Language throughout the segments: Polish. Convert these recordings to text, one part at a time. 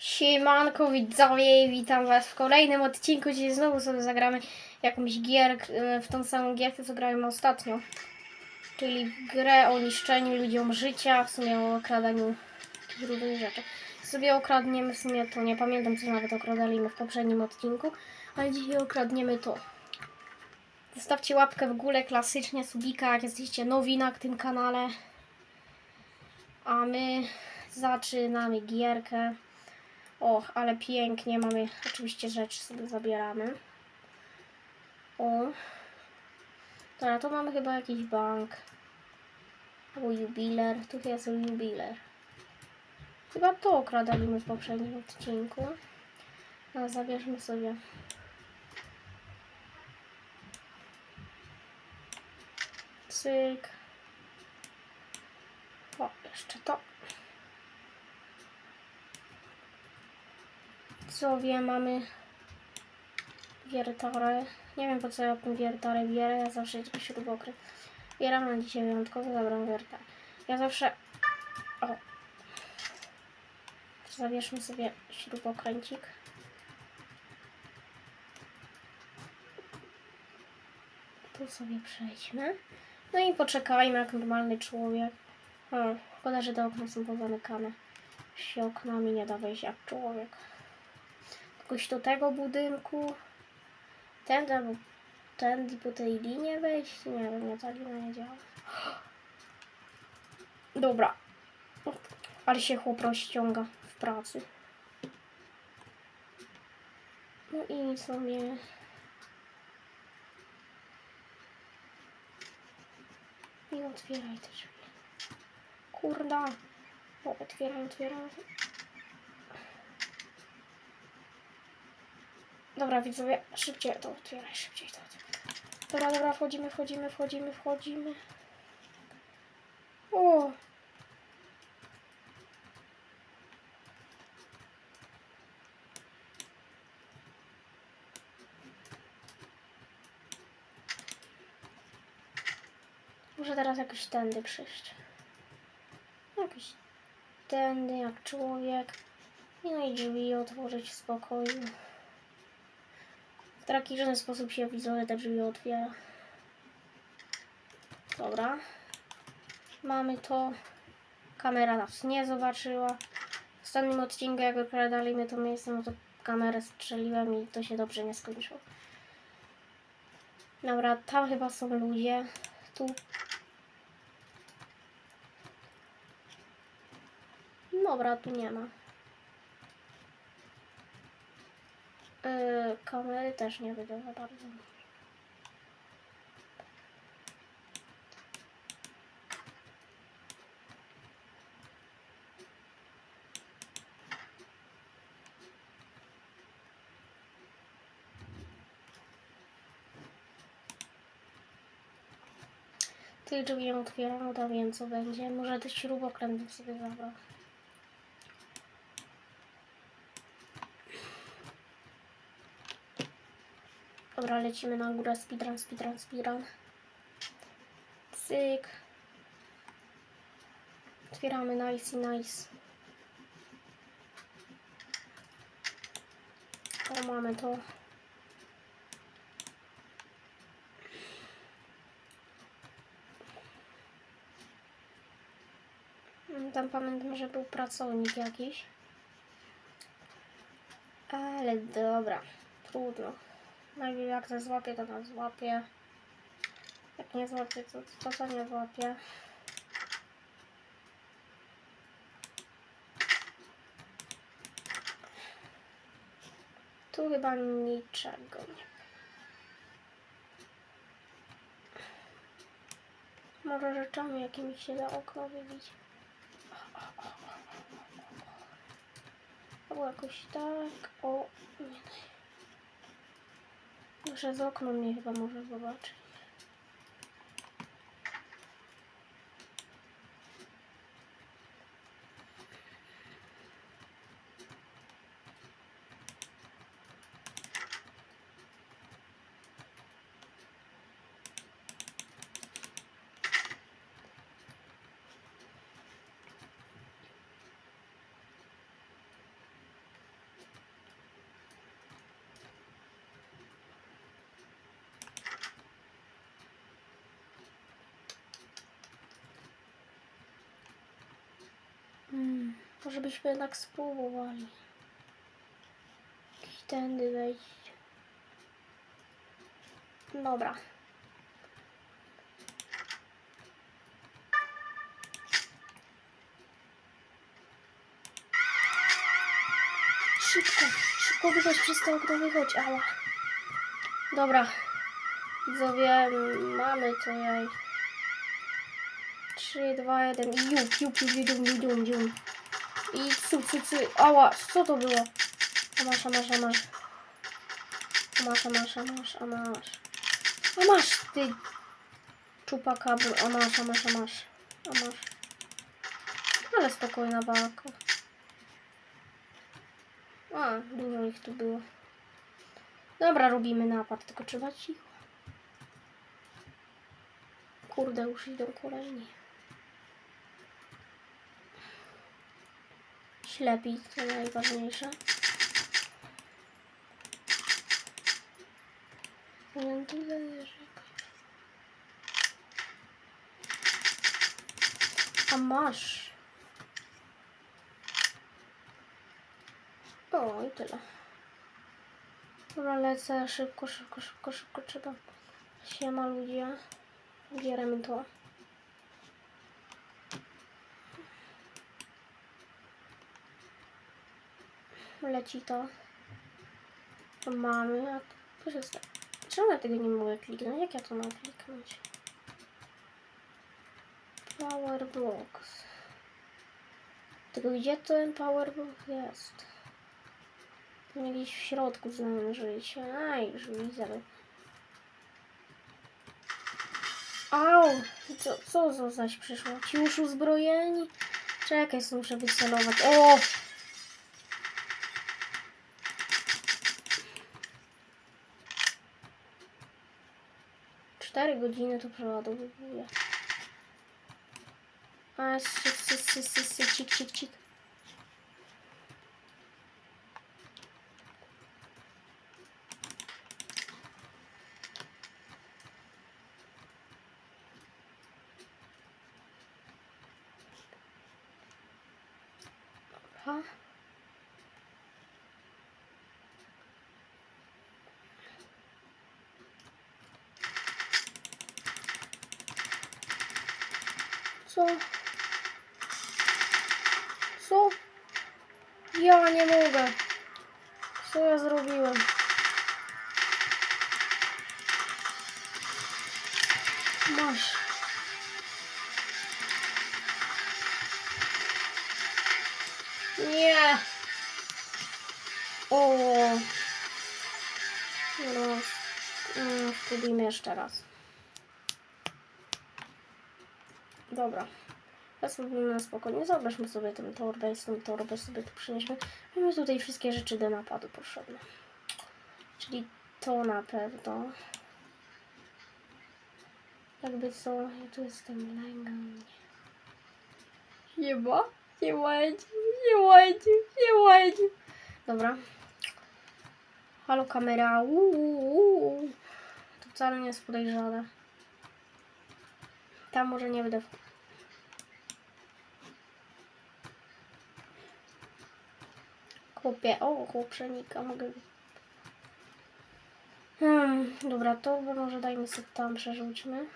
Siemanko widzowie, witam was w kolejnym odcinku, gdzie znowu sobie zagramy jakąś gierkę, w tą samą gierkę, co grałem ostatnio. Czyli grę o niszczeniu ludziom życia, w sumie o okradaniu różnych rzeczy. Sobie okradniemy w sumie to, nie pamiętam co nawet okradaliśmy w poprzednim odcinku, ale dzisiaj okradniemy to. Zostawcie łapkę w górę klasycznie, subika, jak jesteście nowi na tym kanale. A my zaczynamy gierkę. Och, ale pięknie mamy. Oczywiście rzeczy sobie zabieramy. O. Dobra, to mamy chyba jakiś bank. Albo jubiler. Tu jest jubiler. Chyba to okradaliśmy w poprzednim odcinku. No, zabierzmy sobie. Cyk. O, jeszcze to. Widzowie, mamy wiertarę. Nie wiem po co ja tą wiertarę bierę, ja zawsze tylko śrubokręt. Bieram na dzisiaj wyjątkowo, zabrałem wiertarę. Ja zawsze... O! Zabierzmy sobie śrubokręcik. Tu sobie przejdźmy. No i poczekajmy jak normalny człowiek. O, szkoda, że te okna są pozamykane. Się oknami nie da wejść jak człowiek jakoś do tego budynku. Ten albo ten po tej linie wejść. Nie wiem, nie ta linia nie działa. Dobra. Ale się chłop rozciąga w pracy. No i sobie... I otwieraj te drzwi. Kurda. O, otwieraj, otwieraj. Dobra, widzowie, szybciej to otwieraj, szybciej to otwieraj. Dobra, dobra, wchodzimy, wchodzimy, wchodzimy, wchodzimy. O! Muszę teraz jakoś tędy przyjść. Jakoś tędy, jak człowiek. I no i drzwi otworzyć w spokoju. Żaden sposób się widzowie te drzwi otwiera. Dobra. Mamy to. Kamera nas nie zobaczyła. W ostatnim odcinku, jak okradaliśmy to miejsce, no to kamerę strzeliłem i to się dobrze nie skończyło. Dobra, tam chyba są ludzie. Tu. Dobra, tu nie ma. Yy, kamery też nie widzę za bardzo. Tych drzwi otwieram, to wiem co będzie. Może też śrubokręt bym sobie zabrał. Dobra, lecimy na górę. Speedrun, speedrun, speedrun. Cyk. Otwieramy, nice, nice. O, mamy to. Tam pamiętam, że był pracownik jakiś. Ale dobra, trudno. Najpierw jak to złapie, to nas złapie. Jak nie złapie, to to, to nie złapie. Tu chyba niczego nie. Może rzeczami jakimiś się da okno wybić. Albo jakoś tak. O, nie daj. Muszę z okno mnie chyba może zobaczyć. Może byśmy jednak spróbowali. Jakiś tędy wejść. Dobra. Szybko, szybko wychodź przez to okno, wychodź, ała. Dobra. Widzowie, mamy to jaj. 3, 2, 1 i jup, jup, jup, jup, jup, jup, jup. I cu, cu, cu. Ała, co to było? A masz, a masz, a masz. A masz, a masz, a masz, a masz. A masz, ty czupakabru. A masz, a masz, a masz. A masz. Ale spokojna walka. A, dużo ich tu było. Dobra, robimy napad, tylko trzeba cicho. Kurde, już idą kolejni. Ślepi, to najważniejsze. A masz. O, i tyle. Dobra, lecę szybko, szybko, szybko, szybko trzeba. Siema ludzie. Bierzemy to. Leci to. To mamy, a to jest. Czemu ja tego nie mogę kliknąć? Jak ja to mam kliknąć? Power Blocks. Tylko gdzie ten Power Block jest? Pewnie Gdzieś w środku znałem życie. A, już widzę. Au! Co, co za zaś przyszło? Ci już uzbrojeni? Czekaj, muszę wycelować. O! Cztery godziny to przeładowuję. A, sy, sy, cik, cik, cik. Dobra. Co? Co? Ja nie mogę. Co ja zrobiłem? Masz. Nie. O. Raz. Mm, Spróbujmy jeszcze raz. Dobra. Teraz robimy na spokojnie. Zobaczmy sobie tę torbę z tą torbę sobie tu przynieśmy. Mamy tutaj wszystkie rzeczy do napadu potrzebne. Czyli to na pewno. Jakby co, ja tu jestem legalnie. Nie ma? Nie łajdź, nie łajdź, nie łajdź. Dobra. Halo kamera. Uuu. To wcale nie jest podejrzane. Tam może nie będę. Chłopie, o chłopszenika mogę. Hmm, dobra, to może dajmy sobie tam, przerzućmy.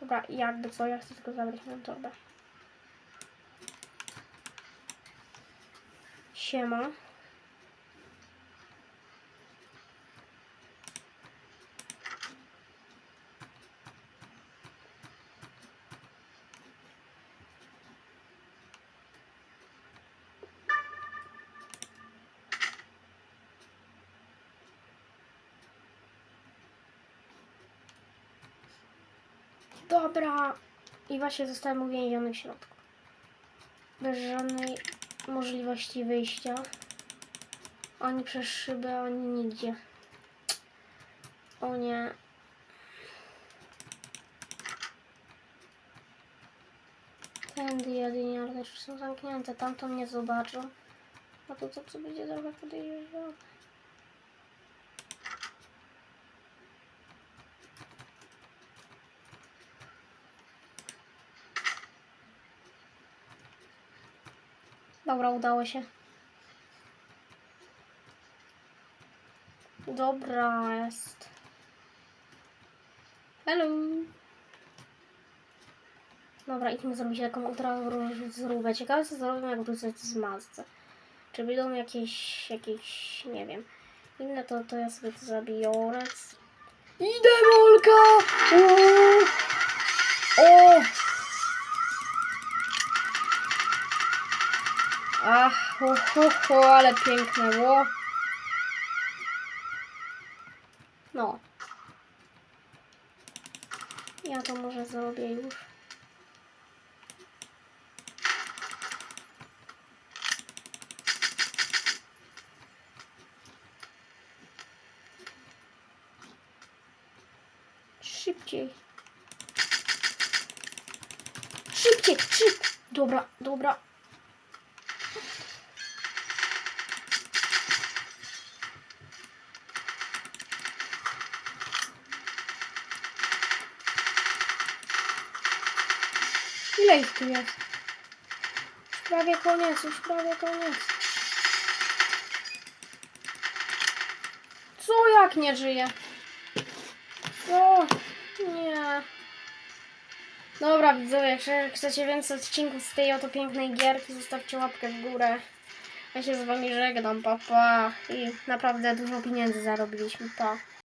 Dobra, jakby co, ja chcę tylko zabrać moją torbę. Siema. Dobra. I właśnie zostałem uwięziony w środku. Bez żadnej możliwości wyjścia. Ani przez szybę, ani nigdzie. O nie. Tędy jedynie, ale też są zamknięte. Tamto mnie zobaczą. A to co, co będzie trochę podejrzane. Dobra, udało się. Dobra, jest. Hello. Dobra, idźmy zrobić taką ultra zróbę. Ciekawe co zrobią, jak tu coś zmazce. Czy będą jakieś, jakieś, nie wiem. Inne to, to ja sobie to zabiorę. Idę, Molka! Uuu. O! Ach, ho, ho, ho, ale piękne było. No. Ja to może zrobię już. Szybciej. Szybciej, szybciej. Dobra, dobra. Ile ich tu jest? Już prawie koniec, już prawie koniec. Co jak nie żyje? O, nie. Dobra widzowie, jak chcecie więcej odcinków z tej oto pięknej gierki, zostawcie łapkę w górę. Ja się z wami żegnam, pa pa. I naprawdę dużo pieniędzy zarobiliśmy, pa.